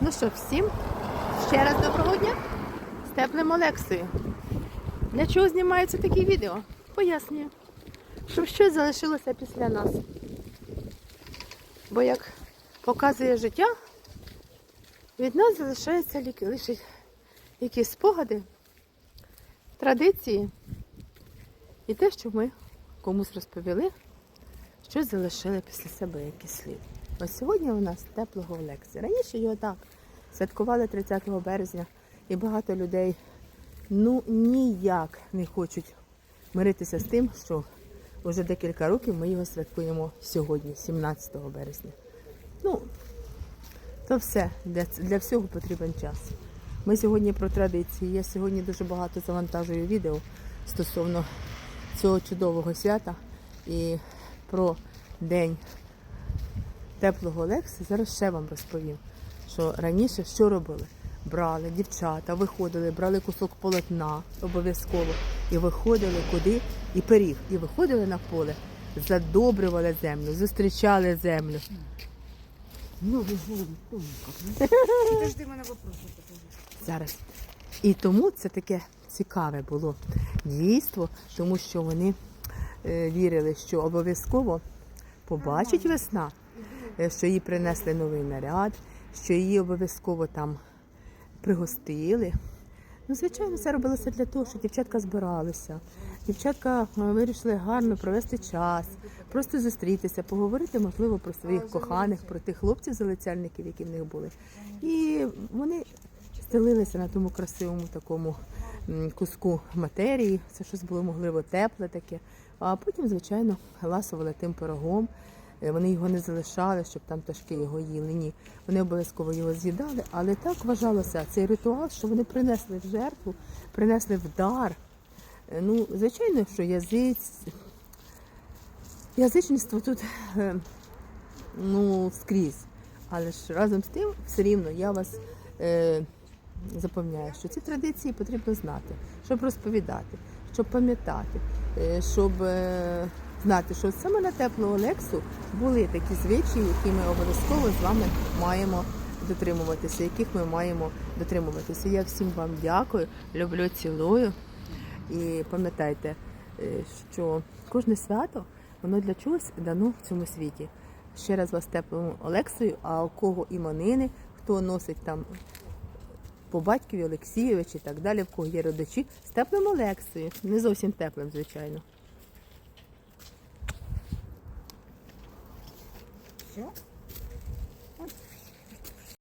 Ну що, всім ще раз доброго дня з теплим Олексою. Для чого знімаються такі відео? Пояснюю. Щоб щось залишилося після нас. Бо як показує життя, від нас залишаються лі- лише якісь спогади, традиції і те, що ми комусь розповіли, щось залишили після себе якийсь слід. Ось сьогодні у нас теплого Олексі. Раніше його так святкували 30 березня, і багато людей ну ніяк не хочуть миритися з тим, що вже декілька років ми його святкуємо сьогодні, 17 березня. Ну, то все, для, для всього потрібен час. Ми сьогодні про традиції. Я сьогодні дуже багато завантажую відео стосовно цього чудового свята і про день теплого Олекси. Зараз ще вам розповім, що раніше що робили? Брали дівчата, виходили, брали кусок полотна обов'язково і виходили куди? І пиріг. І виходили на поле, задобрювали землю, зустрічали землю. Ну, Подожди, мене вопрос. зараз. І тому це таке цікаве було дійство, тому що вони е, вірили, що обов'язково побачить весна, що їй принесли новий наряд, що її обов'язково там пригостили. Ну, звичайно, це робилося для того, що дівчатка збиралися. Дівчатка е, вирішили гарно провести час, просто зустрітися, поговорити, можливо, про своїх коханих, про тих хлопців залицяльників, які в них були. І вони стелилися на тому красивому такому куску матерії. Це щось було, можливо, тепле таке. А потім, звичайно, ласували тим пирогом. Е, Вони його не залишали, щоб там пташки його їли. Ні, вони обов'язково його з'їдали, але так вважалося цей ритуал, що вони принесли в жертву, принесли в дар. Е, Ну, звичайно, що язиць... язичництво тут е, ну, скрізь. Але ж разом з тим, все рівно я вас е, запевняю, що ці традиції потрібно знати, щоб розповідати, щоб пам'ятати, щоб е, знати, що саме на теплу Олексу були такі звичаї, які ми обов'язково з вами маємо дотримуватися, яких ми маємо дотримуватися. Я всім вам дякую, люблю, цілую. І пам'ятайте, е, що кожне свято воно для чогось дано в цьому світі. Ще раз вас теплому Олексою, а у кого іменини, хто носить там по батькові Олексійович і так далі, в кого є родичі, з теплим Олексою. Не зовсім теплим, звичайно. Все?